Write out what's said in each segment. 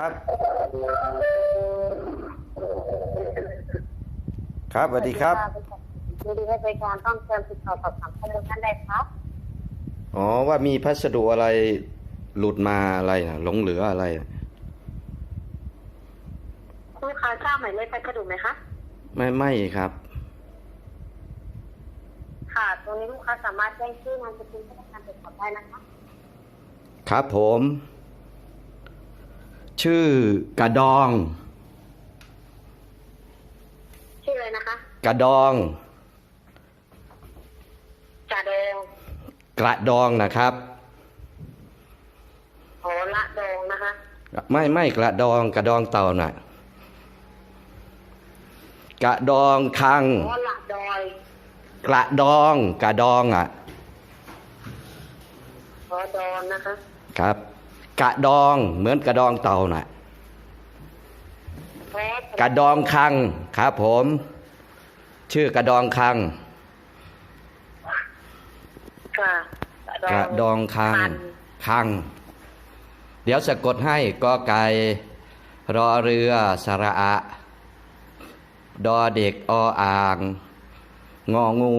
ครับครับสวัสดีครับยินดีให้บริการต้องเชิญติดต่อสอบถามข้อมูลท่านได้ครับอ๋อว่ามีพัสดุอะไรหลุดมาอะไรนะหลงเหลืออะไรลูกค้าทราบหมายเลขพัสดุไหมคะไม่ไม่ครับ ค่ะตรงนี้ลูกค้าสามารถแจ้งชื่อนามสกุลผู้ต้องการตรวจสอบได้นะคะ ครับผม ชื่อกระดอง ชื่ออะไรนะคะ กระดองจ่าแดงกระดองนะครับโหละดงนะคะ ไม่ไม่กระดองกระดองเต่าน่ะกระดองคังโหละดอยกระดองกระดองอะโหดอนนะคะ ครับ กระดองเหมือนกระดองเต่าน่ะโหกระดองคังครับผม ชื่อกระดองคังค่ะกระดองคังพันคัง เดี๋ยวสะกดให้กอไก่รอเรือสระอะ ดอเด็กออ่าง งองู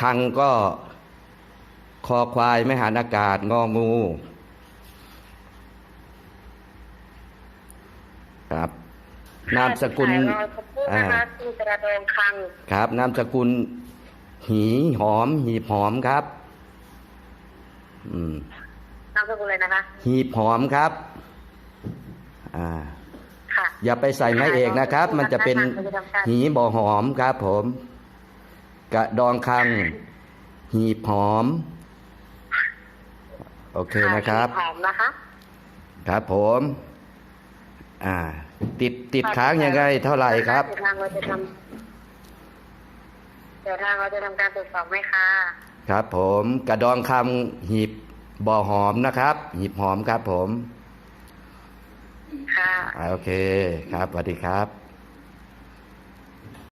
คังก็ค อควายไม่หันอากาศงองูครับนามสกุลถ่ายรอยสักครู่นะคะคือกระดองคัง ครับ นามสกุล หีหอม หีบหอมครับ อืมนามสกุลเลยนะคะ หีบหอมครับ อ่าค่ะอย่าไปใส่ไม้เอกนะครับ มันจะเป็นหีบ่อหอมครับ ผม กระดองคัง หีบหอม โอเคนะครับ หอมนะคะ ครับผม อ่า ติดติดค้างยังไง เท่าไหร่ครับ เดี๋ยวทางเราจะทำเดี๋ยวทางเราจะทำการตรวจสอบไหมคะ ครับผมกระดองคำหีบบ่อหอมนะครับ หีบหอมครับผม ค่ะอ่าโอเคครับสวัสดีครับ